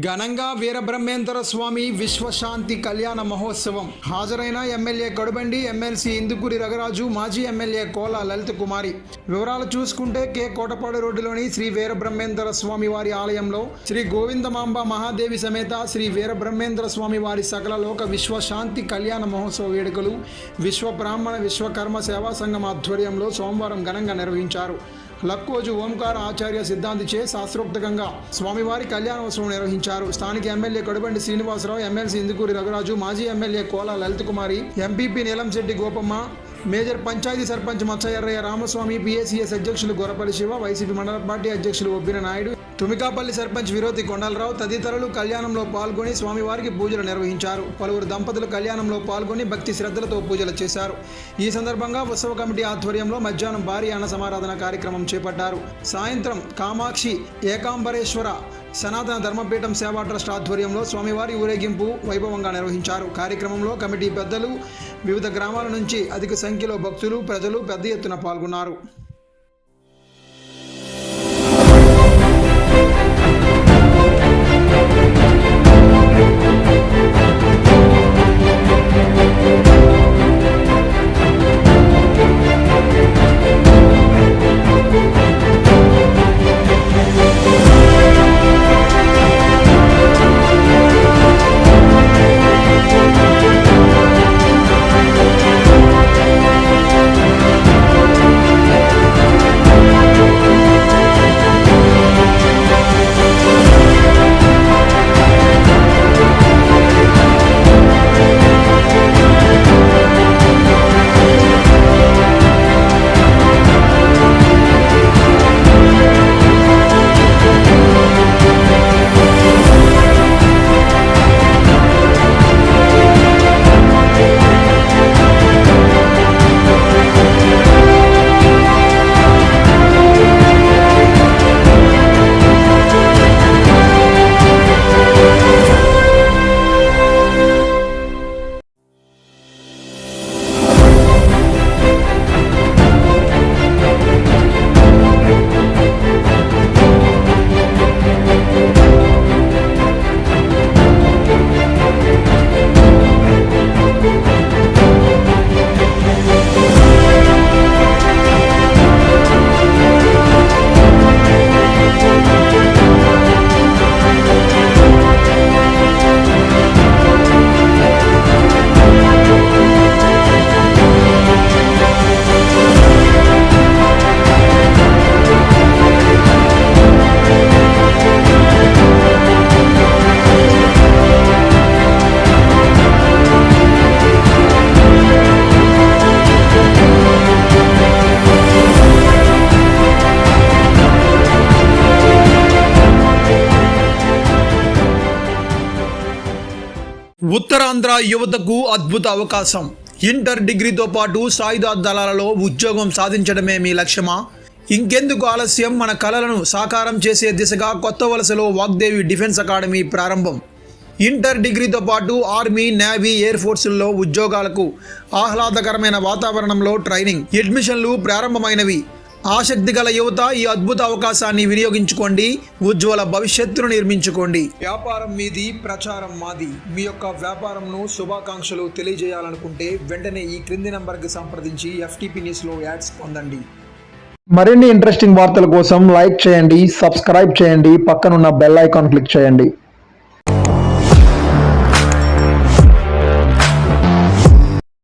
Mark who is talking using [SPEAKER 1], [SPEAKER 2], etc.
[SPEAKER 1] ఘనంగా వీరబ్రహ్మేంద్ర స్వామి విశ్వశాంతి కళ్యాణ మహోత్సవం. హాజరైన ఎమ్మెల్యే కడుబండి ఎమ్మెల్సీ ఇందుకూరి రఘరాజు మాజీ ఎమ్మెల్యే కోల లలిత కుమారి. వివరాలు చూసుకుంటే కె. కోటపాడు రోడ్డులోని శ్రీ వీరబ్రహ్మేంద్ర స్వామి వారి ఆలయంలో శ్రీ గోవిందమాంబ మహాదేవి సమేత శ్రీ వీరబ్రహ్మేంద్ర స్వామి వారి సకల లోక విశ్వశాంతి కళ్యాణ మహోత్సవ వేడుకలు విశ్వ బ్రాహ్మణ విశ్వకర్మ సేవా సంఘం ఆధ్వర్యంలో సోమవారం ఘనంగా నిర్వహించారు. లక్కోజు ఓంకార ఆచార్య సిద్ధాంతిచే శాస్త్రోక్తకంగా స్వామివారి కళ్యాణోత్సవం నిర్వహించారు. స్థానిక ఎమ్మెల్యే కడుబండి శ్రీనివాసరావు ఎమ్మెల్సీ ఇందుకూరి రఘురాజు మాజీ MLA Kola Lalitha Kumari MPP Neelamsetti Gopamma major panchayat sarpanch Matsyarrayya Ramaswamy PSCS అధ్యక్షులు గొరపల్లి శివ వైసీపీ మండల పార్టీ అధ్యక్షులు ఒబ్బిన నాయుడు తుమికాపల్లి సర్పంచ్ విరోతి కొండలరావు తదితరులు కళ్యాణంలో పాల్గొని స్వామివారికి పూజలు నిర్వహించారు. పలువురు దంపతులు కళ్యాణంలో పాల్గొని భక్తి శ్రద్ధలతో పూజలు చేశారు. ఈ సందర్భంగా ఉత్సవ కమిటీ ఆధ్వర్యంలో మధ్యాహ్నం భారీ అన్న సమారాధన కార్యక్రమం చేపట్టారు. సాయంత్రం కామాక్షి ఏకాంబరేశ్వర సనాతన ధర్మపీఠం సేవా ట్రస్ట్ ఆధ్వర్యంలో స్వామివారి ఊరేగింపు వైభవంగా నిర్వహించారు. కార్యక్రమంలో కమిటీ పెద్దలు వివిధ గ్రామాల నుంచి అధిక సంఖ్యలో భక్తులు ప్రజలు పెద్ద ఎత్తున పాల్గొన్నారు. ఉత్తరాంధ్ర యువతకు అద్భుత అవకాశం. ఇంటర్ డిగ్రీతో పాటు సాయుధ దళాలలో ఉద్యోగం సాధించడమే మీ లక్ష్యమా? ఇంకెందుకు ఆలస్యం? మన కళలను సాకారం చేసే దిశగా కొత్త వలసలో వాగ్దేవి డిఫెన్స్ అకాడమీ ప్రారంభం. ఇంటర్ డిగ్రీతో పాటు ఆర్మీ నేవీ ఎయిర్ ఫోర్సుల్లో ఉద్యోగాలకు ఆహ్లాదకరమైన వాతావరణంలో ట్రైనింగ్ అడ్మిషన్లు ప్రారంభమైనవి. ఆసక్తి గల యువత ఈ అద్భుత అవకాశాన్ని వినియోగించుకోండి. ఉజ్వల భవిష్యత్తును నిర్మించుకోండి. వ్యాపారం మీది ప్రచారం మాది. మీ యొక్క వ్యాపారంను శుభాకాంక్షలు తెలియజేయాలనుకుంటే వెంటనే ఈ క్రింది నంబర్కి సంప్రదించి ఎఫ్టీపీ న్యూస్లో యాడ్స్ పొందండి. మరిన్ని ఇంట్రెస్టింగ్ వార్తల కోసం లైక్ చేయండి సబ్స్క్రైబ్ చేయండి పక్కనున్న బెల్ ఐకాన్ క్లిక్ చేయండి.